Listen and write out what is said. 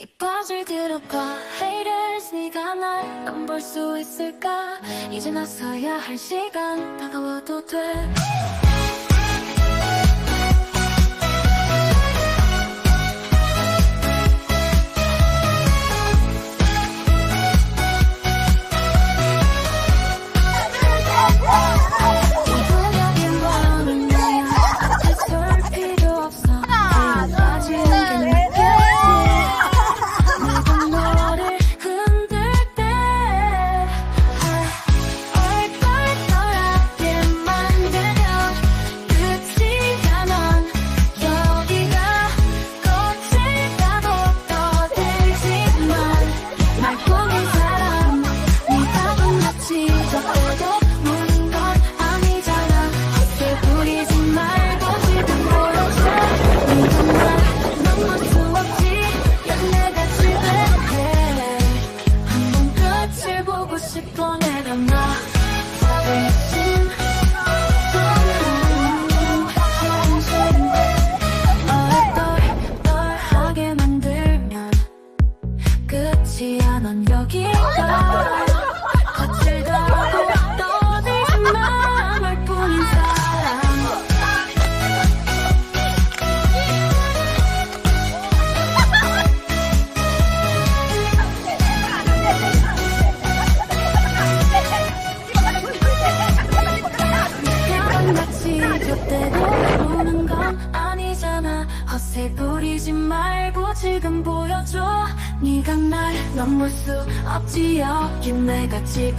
이 바지를 들어봐. Haters 네가 날 넌 볼 수 있을까? 이제 나서야 할 시간. 다가와도 돼 끝이야 넌 여기가 거칠다고 떠들지마 말뿐인 사람. 내가 마치 곁대도 오는 건 아니잖아. 헛을 부리지 말고 지금 보여줘 네가 날 넘을 수 없지. 여긴 내가 집에